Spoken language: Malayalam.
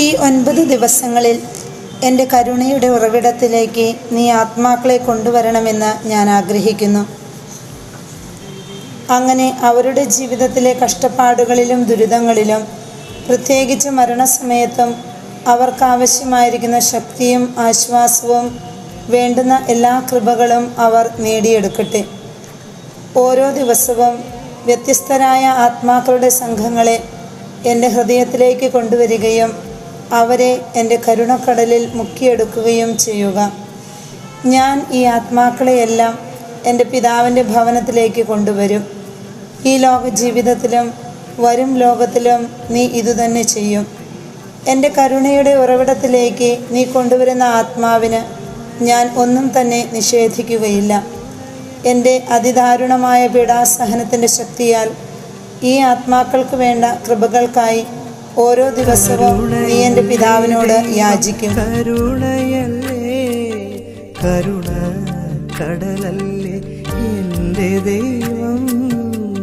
ഈ ഒൻപത് ദിവസങ്ങളിൽ എന്റെ കരുണയുടെ ഉറവിടത്തിലേക്ക് നീ ആത്മാക്കളെ കൊണ്ടുവരണമെന്ന് ഞാൻ ആഗ്രഹിക്കുന്നു. അങ്ങനെ അവരുടെ ജീവിതത്തിലെ കഷ്ടപ്പാടുകളിലും ദുരിതങ്ങളിലും പ്രത്യേകിച്ച് മരണസമയത്തും അവർക്കാവശ്യമായിരിക്കുന്ന ശക്തിയും ആശ്വാസവും വേണ്ടുന്ന എല്ലാ കൃപകളും അവർ നേടിയെടുക്കട്ടെ. ഓരോ ദിവസവും വ്യത്യസ്തരായ ആത്മാക്കളുടെ സംഘങ്ങളെ എന്റെ ഹൃദയത്തിലേക്ക് കൊണ്ടുവരികയും അവരെ എന്റെ കരുണക്കടലിൽ മുക്കിയെടുക്കുകയും ചെയ്യുക. ഞാൻ ഈ ആത്മാക്കളെയെല്ലാം എന്റെ പിതാവിന്റെ ഭവനത്തിലേക്ക് കൊണ്ടുവരും. ഈ ലോക ജീവിതത്തിലും വരും ലോകത്തിലും നീ ഇതുതന്നെ ചെയ്യും. എന്റെ കരുണയുടെ ഉറവിടത്തിലേക്ക് നീ കൊണ്ടുവരുന്ന ആത്മാവിന് ഞാൻ ഒന്നും തന്നെ നിഷേധിക്കുകയില്ല. എന്റെ അതിദാരുണമായ പീഡാസഹനത്തിന്റെ ശക്തിയാൽ ഈ ആത്മാക്കൾക്ക് വേണ്ട കൃപകൾക്കായി ഓരോ ദിവസവും നീ എന്റെ പിതാവിനോട് യാചിക്കും. കരുണയല്ലേ കരുണ കടലല്ലേ എന്റെ